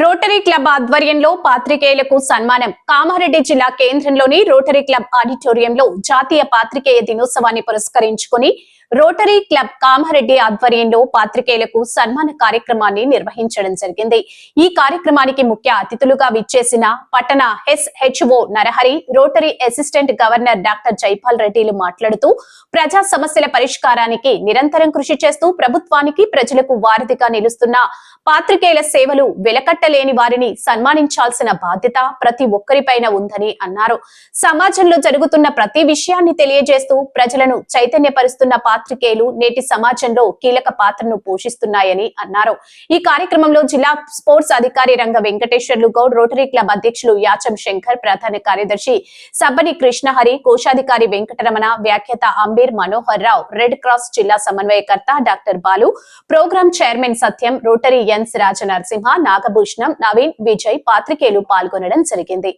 Rotary club ఆధ్వర్యంలో పాత్రికేయులకు సన్మానం. కామారెడ్డి జిల్లా కేంద్రంలోని రోటరీ క్లబ్ ఆడిటోరియంలో జాతీయ పాత్రికేయ దినోత్సవాన్ని పురస్కరించుకుని రోటరీ క్లబ్ కామారెడ్డి ఆధ్వర్యంలో పాత్రికేయులకు సన్మాన కార్యక్రమాన్ని నిర్వహించడం జరిగింది. ఈ కార్యక్రమానికి ముఖ్య అతిథులుగా విచ్చేసిన పట్టణ HO Narahari rotary assistant governor doctor Jaipal రెడ్డిలు మాట్లాడుతూ ప్రజా సమస్యల పరిష్కారానికి నిరంతరం కృషి చేస్తూ ప్రభుత్వానికి ప్రజలకు వారధిగా నిలుస్తున్న పాత్రికేయుల సేవలు వెలకట్టలేని వారిని సన్మానించాల్సిన బాధ్యత ప్రతి ఒక్కరిపైన ఉందని అన్నారు. సమాజంలో జరుగుతున్న ప్రతి విషయాన్ని తెలియజేస్తూ ప్రజలను చైతన్యపరుస్తున్న పాత్రికేయులు నేటి సమాజంలో కీలక పాత్రను పోషిస్తున్నాయని అన్నారు. ఈ కార్యక్రమంలో జిల్లా స్పోర్ట్స్ అధికారి రంగ వెంకటేశ్వర్లు గౌడ్ రోటరీ క్లబ్ అధ్యక్షులు యాచం శంకర్ ప్రధాన కార్యదర్శి సబ్బని కృష్ణహరి కోశాధికారి వెంకటరమణ వ్యాఖ్యత అంబీర్ మనోహర్ రావు రెడ్ క్రాస్ జిల్లా సమన్వయకర్త doctor Balu program chairman Satyam Rotarians Raja Narasimha Nagabhushanam Naveen Vijay పాత్రికేయులు పాల్గొనడం జరిగింది.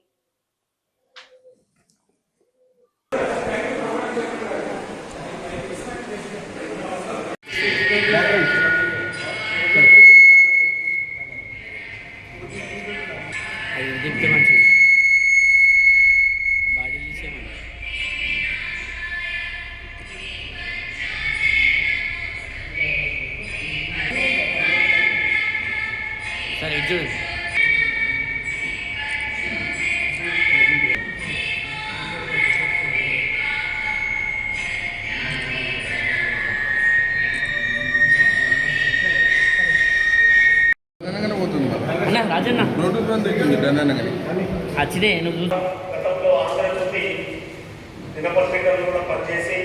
అచ్చిదే నువ్వు గతంలో ఆంధ్రజ్యోతి దినపత్రికలు కూడా పనిచేసి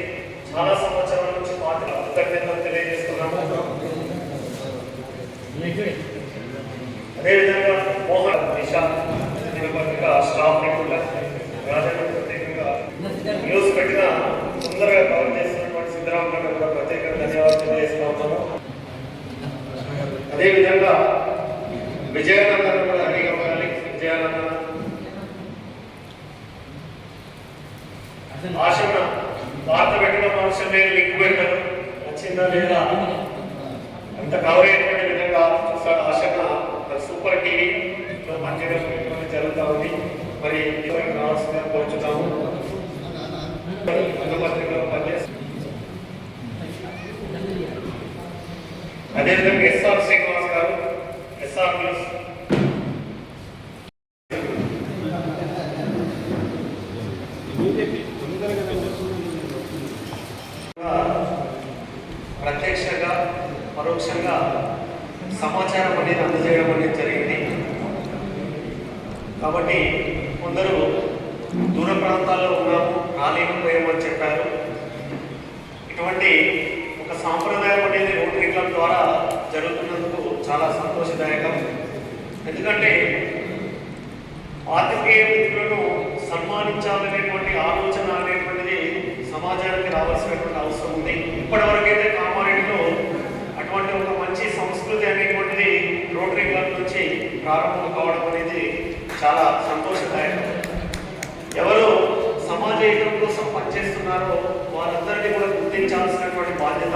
చాలా సంవత్సరాల నుంచి పాత్ర కృతజ్ఞతలు తెలియజేస్తున్నాము. అదేవిధంగా మోహన్ దిశ దినపత్రిక స్టాఫ్ కూడా రాజన్న ప్రత్యేకంగా న్యూస్ పెట్టిన తొందరగా కవర్ చేస్తున్నటువంటి సిద్ధరామయ్య కూడా ప్రత్యేకంగా ధన్యవాదాలు తెలియజేస్తా ఉన్నాము అదేవిధంగా విజయానందన్ కూడా అడిగవ్వాలి విజయానందన్ ఆశన వార్త పెట్టిన అవసరం లేదు లింక్ పెట్టారు చేసిందా లేదా? అంత కవర్ అయ్యేటువంటి విధంగా చూస్తాడు ఆశన సూపర్ టీవీలో పనిచేయడం జరుగుతూ ఉంది. మరి ఇవన్నీ రావాల్సిందిగా కోరుచున్నాము. పత్రికలో పనిచేస్తుంది అదేవిధంగా ఎస్ఆర్ శ్రీనివాస్ గారు ఎస్ఆర్ న్యూస్ పరోక్షంగా సమాచారం అనేది అందజేయడం అనేది జరిగింది. కాబట్టి కొందరు దూర ప్రాంతాల్లో ఉన్నాము రాలేకపోయామని చెప్పారు. ఇటువంటి ఒక సాంప్రదాయం అనేది రోటరీ క్లబ్ ద్వారా జరుగుతున్నందుకు చాలా సంతోషదాయకం. ఎందుకంటే ఆర్థిక మిత్రులను సన్మానించాలనేటువంటి ఆలోచన అనేటువంటిది సమాజానికి రావాల్సినటువంటి అవసరం ఉంది. ఇప్పటివరకైతే కామారెడ్డి అటువంటి ఒక మంచి సంస్కృతి అనేటువంటిది రోటరీ క్లబ్ నుంచి ప్రారంభం కావడం అనేది చాలా సంతోషదాయకం. ఎవరు సమాజ హితం కోసం పనిచేస్తున్నారో వారందరినీ కూడా గుర్తించాల్సినటువంటి బాధ్యత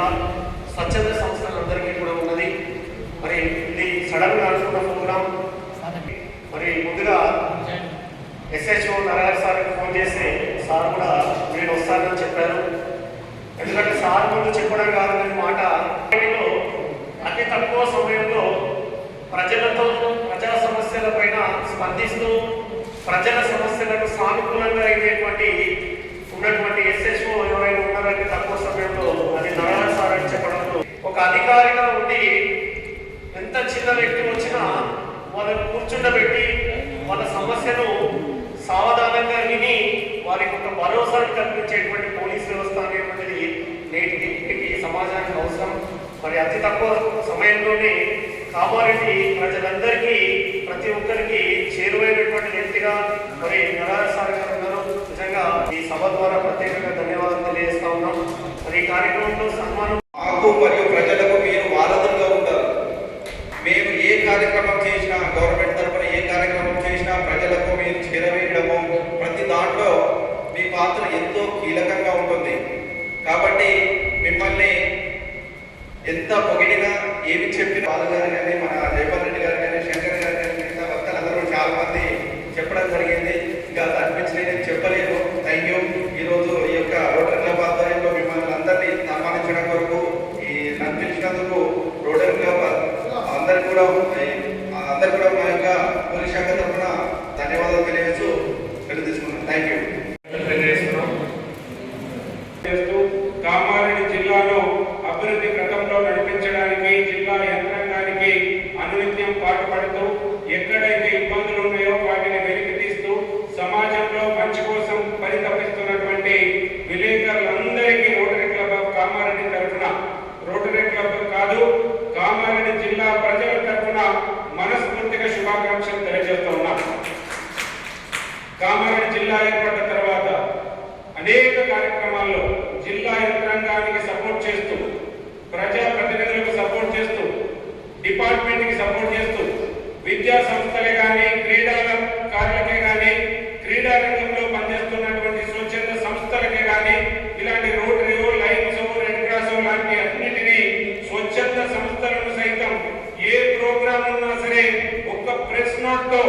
స్వచ్ఛంద సంస్థలందరికీ కూడా ఉన్నది. మరి ఇది సడన్గా అనుకున్న ప్రోగ్రామ్ మరి ముందుగా ఎస్హెచ్ఓ నరహరి సార్కి ఫోన్ చేసి సార్ కూడా నేను వస్తానని చెప్పారు. ఎందుకంటే సార్ ముందు చెప్పడం కాదు మాట అతి తక్కువ సమయంలో ప్రజలతో ప్రజల సమస్యల పైన స్పందిస్తూ ప్రజల సమస్యలకు సానుకూలంగా అయ్యేటువంటి ఉన్నటువంటి ఎస్ఎస్ఓ ఎవరైనా ఉన్నారంటే తక్కువ సమయంలో అది నారాయణ సార్ అని చెప్పడంతో ఒక అధికారిగా ఉండి ఎంత చిన్న వ్యక్తి వచ్చినా వాళ్ళని కూర్చుండబెట్టి వాళ్ళ సమస్యను సావధానంగా విని వారికి ఒక భరోసాను కల్పించేటువంటి పోలీస్ వ్యవస్థ అనేటువంటిది నేటికి నేటికి సమాజానికి అవసరం. మరి అతి తక్కువ సమయంలోనే కామారెడ్డి ప్రజలందరికీ ప్రతి ఒక్కరికి చేరువైనటువంటి వ్యక్తిగా మరి నరసారి గారు నిజంగా ఈ సభ ద్వారా ప్రత్యేకంగా ధన్యవాదాలు తెలియజేస్తా ఉన్నాం. మరి ఈ కార్యక్రమంలో సన్మానం మాకు మరియు ప్రజలకు మీరు మారదంగా ఉంటారు మేము ఏ కార్యక్రమం చేసినా గవర్నమెంట్ తరఫున ఏ కార్యక్రమం చేసినా ప్రజలకు మీరు చేరవేయడము ప్రతి దాంట్లో మీ పాత్ర ఎంతో కీలకంగా ఉంటుంది. కాబట్టి మిమ్మల్ని ఎంత పొగిడినా ఏమి చెప్పిన వాళ్ళు గారు కానీ మన జయపాల్ రెడ్డి గారు కానీ శంకర్ గారు కానీ మిగతా భక్తులు అందరూ చాలా మంది చెప్పడం జరిగింది. ఇంకా అనిపించిన నేను థ్యాంక్ యూ ఈరోజు ఈ యొక్క రోటర్ క్లబ్ ఆధ్వర్యంలో మిమ్మల్ని అందరినీ సన్మానించడం కొరకు ఈ నన్ను పిలిచినందుకు రోటర్ క్లబ్ అందరు కూడా అందరు కూడా మా యొక్క పోలీస్ శాఖ తరఫున ధన్యవాదాలు తెలియజేస్తూ వెళ్ళి థ్యాంక్ యూ కామారెడ్డి జిల్లాలో అభివృద్ధి కామారెడ్డి తరఫున రోటరీ క్లబ్ కాదు కామారెడ్డి జిల్లా ప్రజల తరఫున మనస్ఫూర్తిగా శుభాకాంక్షలు తెలియజేస్తూ ఉన్నాం. కామారెడ్డి జిల్లా ఏర్పడిన తర్వాత అనేక కార్యక్రమాల్లో జిల్లా యంత్రాంగానికి ఎపిసోడ్తో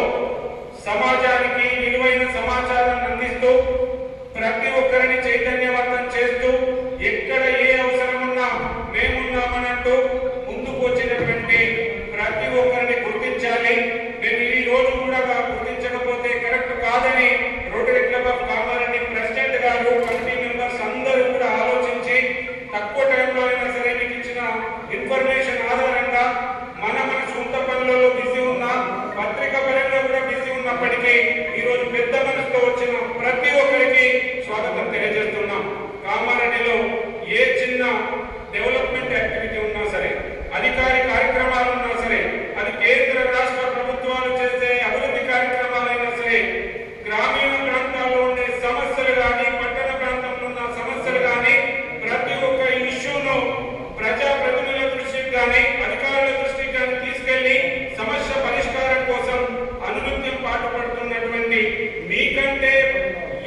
సమాజానికి విలువైన సమాచారం అందిస్తూ ప్రతి ఒక్కరిని చైతన్యవంతం చేస్తూ ఎక్కడ ఏ అవసరం ఉన్నా మేమున్నామనంటూ ముందు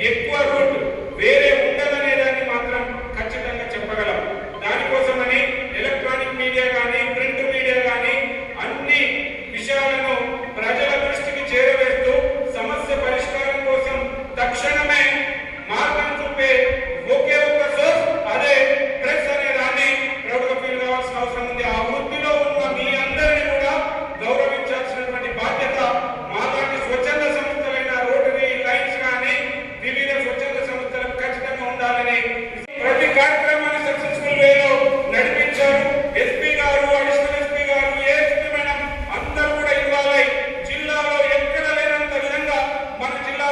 y el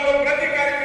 लोकाधिकार